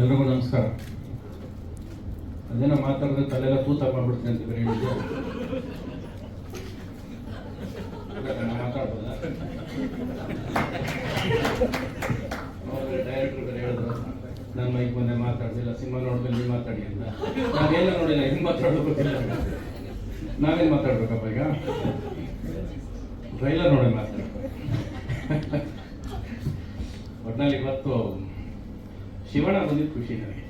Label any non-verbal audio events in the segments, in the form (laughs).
ಎಲ್ರಿಗೂ ನಮಸ್ಕಾರ. ಅದೇನೋ ಮಾತಾಡಿದ್ರೆ ತಲೆಲ್ಲ ತೂತ ಮಾಡ್ಬಿಡ್ತೀನಿ ಅಂತ ಬೇರೆ ನಾನು ಮಾತಾಡ್ಬೋದಾ? ಡೈರೆಕ್ಟರ್ ಹೇಳಿದ್ರು. ನನ್ನ ಮೈಕ್ ಬಂದೆ ಮಾತಾಡ್ದಿಲ್ಲ ಸಿನಿಮಾ ನೋಡಿದ್ರೆ ನೀವು ಮಾತಾಡಿ ಅಂತ. ನಾವೇನ ನೋಡಿಲ್ಲ, ಹೆಂಗ್ ಮಾತಾಡೋದು ಗೊತ್ತಿಲ್ಲ ನಾವೇನು ಮಾತಾಡ್ಬೇಕಪ್ಪ ಈಗ? ಟ್ರೈಲರ್ ನೋಡಿ ಮಾತಾಡ್ಬೇಕು. ಒಟ್ಟಿನಲ್ಲಿ ಇವತ್ತು ಶಿವಣ್ಣ ಬಂದಿದ್ದು ಖುಷಿ ನನಗೆ.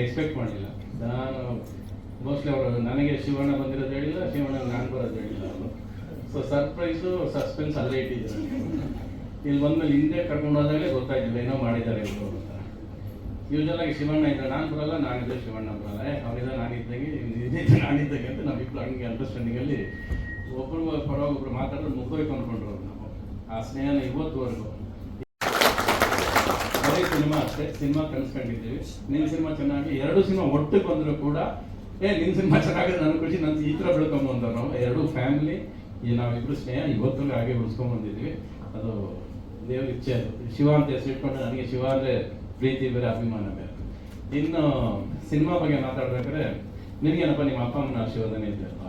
ಎಕ್ಸ್ಪೆಕ್ಟ್ ಮಾಡಲಿಲ್ಲ ನಾನು ಮೋಸ್ಟ್ಲಿ ಅವರು ನನಗೆ ಶಿವಣ್ಣ ಬಂದಿರೋದು ಹೇಳಿಲ್ಲ, ಶಿವಣ್ಣ ನಾನು ಬರೋದು ಹೇಳಿಲ್ಲ ಅವರು. ಸೊ ಸರ್ಪ್ರೈಸು ಸಸ್ಪೆನ್ಸ್ ಅಲ್ಲೇ ಇಟ್ಟಿದ್ದಾರೆ ಇಲ್ಲಿ ಬಂದ್ಮೇಲೆ ಹಿಂದೆ ಕರ್ಕೊಂಡು ಹೋದಾಗಲೇ ಗೊತ್ತಾಯ್ತಿಲ್ಲ ಏನೋ ಮಾಡಿದ್ದಾರೆ ಇವರು ಅಂತ. ಯೂಶಲ್ ಆಗಿ ಶಿವಣ್ಣ ಇದ್ದ ನಾನು ಬರಲ್ಲ ನಾನಿದ್ದೆ ಶಿವಣ್ಣ ಬರಲ್ಲ. ಅವರಿಂದ ನಾನಿದ್ದಂಗೆ ಇದ್ದಿದ್ದು ನಾನಿದ್ದಂಗೆ ಅಂತ ನಾವಿಬ್ರು ಹಂಗೆ ಅಂಡರ್ಸ್ಟ್ಯಾಂಡಿಂಗಲ್ಲಿ ಒಬ್ಬರು ಪರವಾಗಿ ಒಬ್ರು ಮಾತಾಡೋದು ಮುಗ್ದೋಯ್ತು ಅಂದ್ಕೊಂಡ್ರು ನಾವು ಆ ಸ್ನೇಹನ ಇವತ್ತುವರೆಗೂ. ಅಷ್ಟೇ ಸಿನಿಮಾ ಕನ್ಸ್ಕೊಂಡಿದ್ದೀವಿ ನಿನ್ನ ಸಿನಿಮಾ ಚೆನ್ನಾಗಿ, ಎರಡು ಸಿನಿಮಾ ಒಟ್ಟಿಗೆ ಬಂದರೂ ಕೂಡ, ಏ ನಿನ್ನ ಸಿನಿಮಾ ಚೆನ್ನಾಗಿದೆ ನನ್ನ ಖುಷಿ ನನ್ನ ಈ ಥರ ಬೆಳ್ಕೊಂಬಂದ ನಾವು. ಎರಡು ಫ್ಯಾಮಿಲಿ, ಈ ನಾವಿಬ್ರು ಸ್ನೇಹ ಇವತ್ತು ಹಾಗೆ ಉಳಿಸ್ಕೊಂಬಂದಿದ್ವಿ ಅದು ದೇವ್ರ ಇಚ್ಛೆ ಅದು. ಶಿವ ಅಂತ ಹೆಸರು ಇಟ್ಕೊಂಡು ನನಗೆ ಶಿವ ಅಂದರೆ ಪ್ರೀತಿ, ಬೇರೆ ಅಭಿಮಾನ ಬೇರೆ. ಇನ್ನು ಸಿನಿಮಾ ಬಗ್ಗೆ ಮಾತಾಡ್ಬೇಕಾದ್ರೆ, ನಿನಗೇನಪ್ಪ, ನಿಮ್ಮ ಅಪ್ಪ ಅಮ್ಮನ ಆಶೀರ್ವಾದನೇ ಇದೆಯಪ್ಪ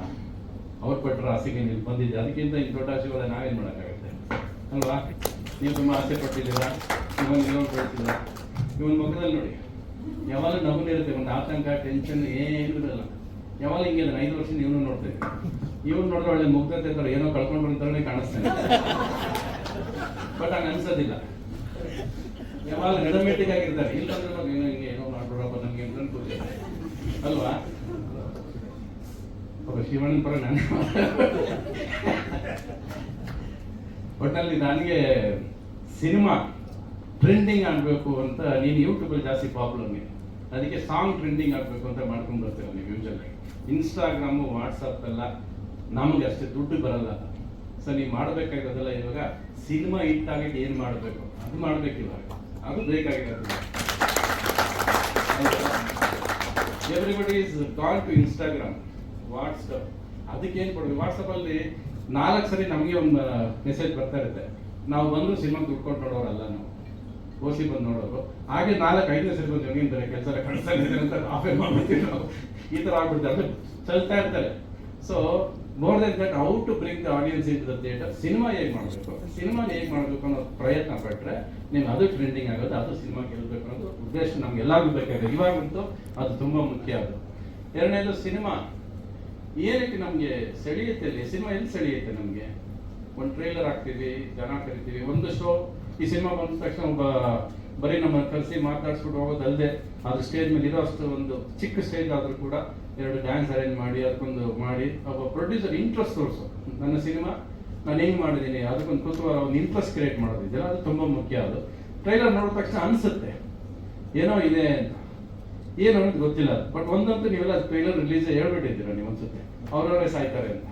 ಅವ್ರು ಕೊಟ್ಟರೆ ಆಸೆಗೆ ನೀವು ಬಂದಿದ್ದೆ. ಅದಕ್ಕಿಂತ ಇನ್ನು ದೊಡ್ಡ ಆಶೀರ್ವಾದ ನಾವೇನು ಮಾಡೋಕ್ಕಾಗುತ್ತೆ? ಅಲ್ವಾ? ನೀವು ತುಂಬ ಆಸೆ ಪಟ್ಟಿದ್ದೀರಾ? ನೀವು ಕೊಡ್ತಿಲ್ಲ ಇವನ್ ಮುಖದಲ್ಲಿ ನೋಡಿ. ಯಾವಾಗ ಇರುತ್ತೆ, ಒಂದು ಆತಂಕ ಟೆನ್ಷನ್ ಏನು ಇರಲ್ಲ ಯಾವಾಗ ಹಿಂಗೆ ಐದು ವರ್ಷ ಇವನು ನೋಡ್ತೇವೆ ಇದ್ದೀರಿ ಇವ್ನು ನೋಡಿದ್ರೆ ಒಳ್ಳೆ ಮುಗ್ಧತೆ ಥರ ಏನೋ ಕಳ್ಕೊಂಡು ಬಂದ್ರೆ ಕಾಣಿಸ್ತಾನೆ ಬಟ್ ಹಂಗ ಅನ್ಸೋದಿಲ್ಲ. ಯಾವಾಗ ರೆಡಮೇಟಿಕ್ ಆಗಿರ್ತಾರೆ ಇಲ್ಲಾಂದ್ರೆ ಏನೋ ಹಿಂಗೆ ಏನೋ ಮಾಡ್ಬಿಡಪ್ಪ, ನಮ್ಗೆ ಅಂತ ಅಲ್ವಾ? ಒಬ್ಬ ಶಿವಣ್ಣ ಪರ ನಾನು. ಒಟ್ಟಲ್ಲಿ ನನಗೆ ಸಿನಿಮಾ ಟ್ರೆಂಡಿಂಗ್ ಆಗಬೇಕು ಅಂತ ನೀನು ಯೂಟ್ಯೂಬಲ್ಲಿ ಜಾಸ್ತಿ ಪ್ರಾಬ್ಲಮ್ ಇದೆ ಅದಕ್ಕೆ ಸಾಂಗ್ ಟ್ರೆಂಡಿಂಗ್ ಆಗಬೇಕು ಅಂತ ಮಾಡ್ಕೊಂಡು ಬರ್ತೀರ ನೀವು ಯೂಶಲಾಗಿ ಇನ್ಸ್ಟಾಗ್ರಾಮು ವಾಟ್ಸಪ್ ಎಲ್ಲ ನಮಗೆ ಅಷ್ಟೇ, ದುಡ್ಡು ಬರಲ್ಲ. ಸೊ ನೀವು ಮಾಡಬೇಕಾಗಿರೋದೆಲ್ಲ ಇವಾಗ ಸಿನಿಮಾ ಹಿಟ್ ಆಗಿದ್ದು ಏನು ಮಾಡಬೇಕು? ಅದು ಮಾಡಬೇಕಿವಾಗ ಅದು ಬೇಕಾಗಿರೋದು. Everybody is call to Instagram WhatsApp ಅದಕ್ಕೆ ಏನು ಕೊಡ್ಬೇಕು? ವಾಟ್ಸಪ್ಪಲ್ಲಿ ನಾಲ್ಕು ಸರಿ ನಮಗೆ ಒಂದು ಮೆಸೇಜ್ ಬರ್ತಾ ಇರುತ್ತೆ. ನಾವು ಬಂದು ಸಿನಿಮಾ ದುಡ್ಕೊಂಡು ನೋಡೋರಲ್ಲ ನಾವು. ಓಸಿ ಬಂದು ನೋಡೋರು ಹಾಗೆ ನಾಲ್ಕು ಐದನೇ ಸರಿ ಬಂದು ಹೆಂಗಿಂತಾರೆ ಕೆಲಸ ಎಲ್ಲ ಕಳಿಸ್ತಾ ಇದ್ದಾರೆ ಅಂತ ಆಫರ್ ಮಾಡ್ಬಿಡ್ತೀವಿ ನಾವು. ಈ ಥರ ಆಗ್ಬಿಡ್ತಾರೆ ಚಲ್ತಾ ಇರ್ತಾರೆ so more than that how to bring the audience in the theatre cinema ಹೇಗೆ ಮಾಡಬೇಕು? ಸಿನಿಮಾ ಹೇಗೆ ಮಾಡಬೇಕು ಅನ್ನೋ ಪ್ರಯತ್ನ ಪಟ್ಟರೆ ನಿಮ್ಗೆ ಅದು ಟ್ರೆಂಡಿಂಗ್ ಆಗೋದು, ಅದು ಸಿನಿಮಾ ಗೆಲ್ಲಬೇಕು ಅನ್ನೋದು ಉದ್ದೇಶ ನಮ್ಗೆ ಎಲ್ಲರಿಗೂ ಬೇಕಾಗಿದೆ. ಇವಾಗಂತೂ ಅದು ತುಂಬಾ ಮುಖ್ಯ ಅದು. ಎರಡನೇದು ಸಿನಿಮಾ ಏನಕ್ಕೆ ನಮಗೆ ಸೆಳೆಯುತ್ತೆ ಅಲ್ಲಿ. ಸಿನಿಮಾ ಎಲ್ಲಿ ಸೆಳೆಯುತ್ತೆ ನಮಗೆ? ಒಂದು ಟ್ರೈಲರ್ ಹಾಕ್ತೀವಿ, ಜನ ಕರಿತೀವಿ, ಒಂದು ಶೋ ಈ ಸಿನಿಮಾ ಬಂದ ತಕ್ಷಣ ಒಬ್ಬ ಬರೀ ನಮ್ಮನ್ನು ಕರೆಸಿ ಮಾತಾಡ್ಸ್ಬಿಟ್ಟು ಹೋಗೋದಲ್ಲದೆ ಅದು ಸ್ಟೇಜ್ ಮೇಲೆ ಇರೋ ಅಷ್ಟು ಒಂದು ಚಿಕ್ಕ ಸ್ಟೇಜ್ ಆದ್ರೂ ಕೂಡ ಎರಡು ಡ್ಯಾನ್ಸ್ ಅರೇಂಜ್ ಮಾಡಿ ಅದಕ್ಕೊಂದು ಮಾಡಿ ಒಬ್ಬ ಪ್ರೊಡ್ಯೂಸರ್ ಇಂಟ್ರೆಸ್ಟ್ ತೋರಿಸು. ನನ್ನ ಸಿನಿಮಾ ನಾನು ಹೆಂಗ್ ಮಾಡಿದ್ದೀನಿ ಅದಕ್ಕೊಂದು ಕುತೂಹಲ ಒಂದು ಇಂಟ್ರೆಸ್ಟ್ ಕ್ರಿಯೇಟ್ ಮಾಡೋದಿದೆಯಲ್ಲ ಅದು ತುಂಬಾ ಮುಖ್ಯ ಅದು. ಟ್ರೈಲರ್ ನೋಡಿದ ತಕ್ಷಣ ಅನ್ಸುತ್ತೆ ಏನೋ ಇದೆ ಅಂತ. ಏನು ಅನ್ನೋದು ಗೊತ್ತಿಲ್ಲ ಬಟ್ ಒಂದಂತೂ ನೀವೆಲ್ಲ ಟ್ರೈಲರ್ ರಿಲೀಸ್ ಹೇಳ್ಬಿಟ್ಟಿದ್ದೀರ ನೀವು ಅನ್ಸುತ್ತೆ. ಅವ್ರವರೇ ಸಾಯ್ತಾರೆ ಅಂತ.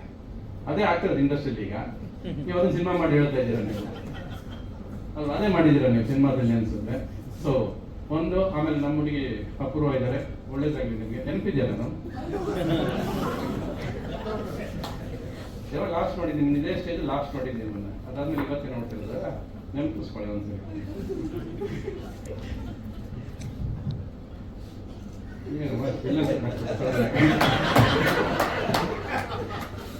ಅದೇ ಆಗ್ತಿರೋದು ಇಂಡಸ್ಟ್ರಿಯಲ್ಲಿ ಈಗ. (laughs) ನೀವು ಅದನ್ನ ಸಿನಿಮಾ ಮಾಡಿ ಹೇಳ್ತಾ ಇದ್ದೀರಾ ನೀವು? ಅಲ್ವಾ? ಅದೇ ಮಾಡಿದ್ದೀರಾ ನೀವು ಸಿನಿಮಾದಲ್ಲಿ ಅನ್ಸುತ್ತೆ ಸೊ ಒಂದು, ಆಮೇಲೆ ನಮ್ಮ ಹುಡುಗಿ ಅಪೂರ್ವ ಇದ್ದಾರೆ. ಒಳ್ಳೇದಾಗಲಿ ನಿಮಗೆ. ನೆನಪಿದೆಯಲ್ಲ ನಾನು? ಯಾವಾಗ ಲಾಸ್ಟ್ ನೋಡಿದ್ದೀನಿ? ಇದೇ ಸ್ಟೇಜ್ ಲಾಸ್ಟ್ ನೋಡಿದ್ದೀನಿ ನಿಮ್ಮನ್ನ ಅದಾದ್ಮೇಲೆ ಇವತ್ತೇ ನೋಡ್ತಿರೋದ? ನೆನಪಿಸ್ಕೊಳ್ಳಿ ಒಂದ್ಸರಿ. ಎಲ್ಲ ಸರಿ ಮಾತಾಡ್ತಾರೆ.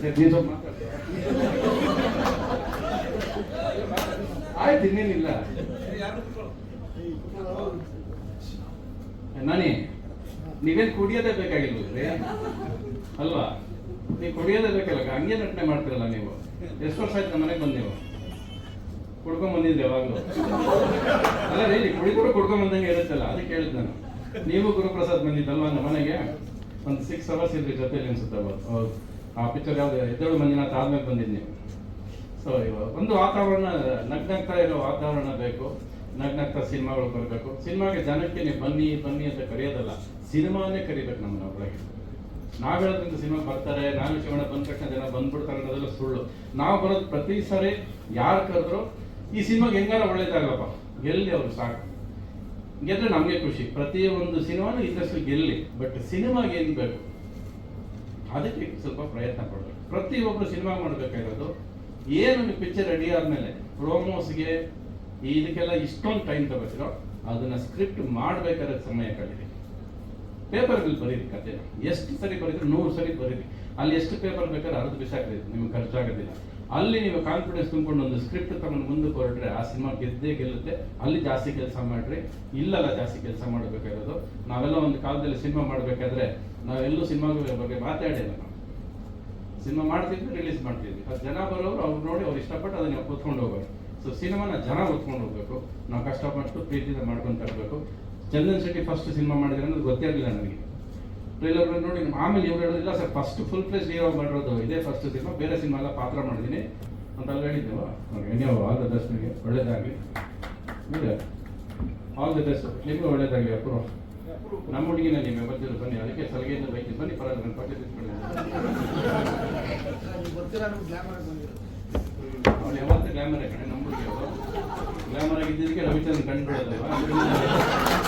ಏ, ನೀನ್ ಸ್ವಲ್ಪ ಮಾತಾಡ್ತೀಯಾ? ಆಯ್ತು, ಇನ್ನೇನಿಲ್ಲ. ನಾನಿ, ನೀವೇನ್ ಕುಡಿಯೋದೇ ಬೇಕಾಗಿಲ್ವೇ? ಅಲ್ವಾ? ನೀವು ಕುಡಿಯೋದೇ ಬೇಕಲ್ಲ, ಹಂಗೆ ನಟನೆ ಮಾಡ್ತಿರಲ್ಲ ನೀವು. ಎಷ್ಟು ವರ್ಷ ಆಯ್ತು ನಮ್ಮ ಮನೆಗೆ ಬಂದು ನೀವು? ಕುಡ್ಕೊಂಡ್ ಬಂದಿದ್ದೆ ಯಾವಾಗಲೂ. ಅಲ್ಲ, ರೀ ಕುಡಿದ್ರು ಕುಡ್ಕೊಂಡ್ ಬಂದಂಗೆ ಇರುತ್ತಲ್ಲ, ಅದಕ್ಕೆ ಹೇಳಿದ್ ನಾನು. ನೀವು ಗುರುಪ್ರಸಾದ್ ಬಂದಿದ್ದಲ್ವಾ ನಮ್ಮ ಮನೆಗೆ? ಒಂದು ಸಿಕ್ಸ್ ಅವರ್ಸ್ ಇದ್ರಿ ಜೊತೆಲಿ ಅನ್ಸುತ್ತೆ ಆ ಪಿಕ್ಚರ್ ಯಾವ್ದು? ಎದ್ದೇಳು ಮಂದಿನ ಆದ್ಮೇಲೆ ಬಂದಿದ್ದು ನೀವು. ಸೊ ಇವಾಗ ಒಂದು ವಾತಾವರಣ, ನಗ್ನಗ್ತಾ ಇರೋ ವಾತಾವರಣ ಬೇಕು. ನಗ್ನಗ್ತಾ ಸಿನಿಮಾಗಳು ಬರಬೇಕು. ಸಿನಿಮಾಗೆ ಜನಕ್ಕೆ ನೀವು ಬನ್ನಿ ಬನ್ನಿ ಅಂತ ಕರೆಯೋದಲ್ಲ ಸಿನಿಮಾನೇ ಕರಿಬೇಕು ನಮ್ಮನ್ನ ಒಳಗೆ. ನಾವ್ ಸಿನಿಮಾ ಬರ್ತಾರೆ, ನಾನು ಶಿವಣ್ಣ ಬಂದ ತಕ್ಷಣ ಜನ ಬಂದ್ಬಿಡ್ತಾರೆ ಅನ್ನೋದೆಲ್ಲ ಸುಳ್ಳು. ನಾವು ಬರೋದು ಪ್ರತಿ ಸಾರಿ ಯಾರು ಕರೆದ್ರು, ಈ ಸಿನಿಮಾಗೆ ಹೆಂಗಾರ ಒಳ್ಳೇದಾಗಲ್ಲಪ್ಪ ಗೆಲ್ಲಿ ಅವ್ರು ಸಾಕು. ಗೆದ್ರೆ ನಮಗೆ ಖುಷಿ. ಪ್ರತಿ ಒಂದು ಸಿನಿಮಾನು ಇದ್ರಷ್ಟು ಗೆಲ್ಲಿ. ಬಟ್ ಸಿನಿಮಾಗೆ ಏನ್ ಬೇಕು? ಅದಕ್ಕೆ ಸ್ವಲ್ಪ ಪ್ರಯತ್ನ ಪಡಬೇಕು. ಪ್ರತಿಯೊಬ್ಬರು ಸಿನಿಮಾ ಮಾಡಬೇಕಾಗಿರೋದು ಏನು ಪಿಕ್ಚರ್ ರೆಡಿ ಆದಮೇಲೆ ಪ್ರೋಮೋಸ್ಗೆ ಇದಕ್ಕೆಲ್ಲ ಇಷ್ಟೊಂದು ಟೈಮ್ ತಗೋತಿರೋ ಅದನ್ನ ಸ್ಕ್ರಿಪ್ಟ್ ಮಾಡ್ಬೇಕಾದ್ರೆ ಸಮಯ ಕಳೀರಿ. ಪೇಪರ್ಗಳು ಬರೀರಿ ಕತೆ ಎಷ್ಟು ಸರಿ ಬರೀರಿ ನೂರು ಸರಿ ಬರೀರಿ. ಅಲ್ಲಿ ಎಷ್ಟು ಪೇಪರ್ ಬೇಕಾದ್ರೆ ಅರ್ಧ ಬಿಸಾಕ್ರಿ, ನಿಮ್ಗೆ ಖರ್ಚಾಗೋದಿಲ್ಲ. ಅಲ್ಲಿ ನೀವು ಕಾನ್ಫಿಡೆನ್ಸ್ ತುಂಬಿಕೊಂಡು ಒಂದು ಸ್ಕ್ರಿಪ್ಟ್ ತಗೊಂಡು ಮುಂದಕ್ಕೆ ಹೊರಟ್ರೆ ಆ ಸಿನಿಮಾ ಗೆದ್ದೇ ಗೆಲ್ಲುತ್ತೆ. ಅಲ್ಲಿ ಜಾಸ್ತಿ ಕೆಲಸ ಮಾಡ್ರಿ. ಇಲ್ಲಲ್ಲ ಜಾಸ್ತಿ ಕೆಲಸ ಮಾಡಬೇಕಾಗಿರೋದು. ನಾವೆಲ್ಲ ಒಂದು ಕಾಲದಲ್ಲಿ ಸಿನಿಮಾ ಮಾಡಬೇಕಾದ್ರೆ ನಾವೆಲ್ಲೂ ಸಿನಿಮಾಗಳ ಬಗ್ಗೆ ಮಾತಾಡಿಲ್ಲ ನಾವು ಸಿನಿಮಾ ಮಾಡ್ತಿದ್ವಿ ರಿಲೀಸ್ ಮಾಡ್ತಿದ್ವಿ ಅದು ಜನ ಬರೋರು ಅವ್ರು ನೋಡಿ ಅವ್ರು ಇಷ್ಟಪಟ್ಟು ಅದನ್ನ ಕೂತ್ಕೊಂಡು ಹೋಗೋರು. ಸೊ ಸಿನಿಮಾನ ಜನ ಓದ್ಕೊಂಡು ಹೋಗ್ಬೇಕು. ನಾವು ಕಷ್ಟಪಟ್ಟು ಪ್ರೀತಿಯಿಂದ ಮಾಡ್ಕೊಂಡು ತರಬೇಕು ಚಂದನ್ ಶೆಟ್ಟಿ ಫಸ್ಟ್ ಸಿನಿಮಾ ಮಾಡಿದ್ರೆ ಅನ್ನೋದು ಗೊತ್ತೇ ಇರಲಿಲ್ಲ ನನಗೆ ಟ್ರೈಲರ್ ನೋಡಿ ಆಮೇಲೆ ಇವ್ರು ಹೇಳೋದಿಲ್ಲ sir first full place hero ಮಾಡಿರೋದು ಇದೇ ಫಸ್ಟ್ ಸಿನಿಮಾ, ಬೇರೆ ಸಿನಿಮಾ ಎಲ್ಲ ಪಾತ್ರ ಮಾಡಿದ್ದೀನಿ ಅಂತ ಅಲ್ಲಿ ಹೇಳಿದ್ದೆವು ನೀವು ಆಲ್ ದ ಬೆಸ್ಟ್ ನಿಮಗೆ. ಒಳ್ಳೇದಾಗಲಿ. ಆಲ್ ದ ಬೆಸ್ಟ್ ನಿಮಗೂ ಒಳ್ಳೇದಾಗಲಿ ಅಪ್ರೋ ನಮ್ಮ ಹುಡುಗಿನ ನೀವು ಬರ್ತೀರಿ ಬನ್ನಿ ಅದಕ್ಕೆ ಸಲಹೆಯಿಂದ ಬೈಕಿ ಬನ್ನಿ ಪರವಾಗಿಲ್ಲ ನನ್ನ ಪಕ್ಕ ಅವಳು ಯಾವತ್ತೂ ಗ್ಲಾಮರ್ ಕಣೆ ನಮ್ಮ ಹುಡುಗಿ ಅವಳು ಗ್ಲಾಮರ್ ಆಗಿದ್ದಕ್ಕೆ ರವಿಚಂದ್ರನ್ ಕಂಡುಬಿಡೋದಲ್ವಾ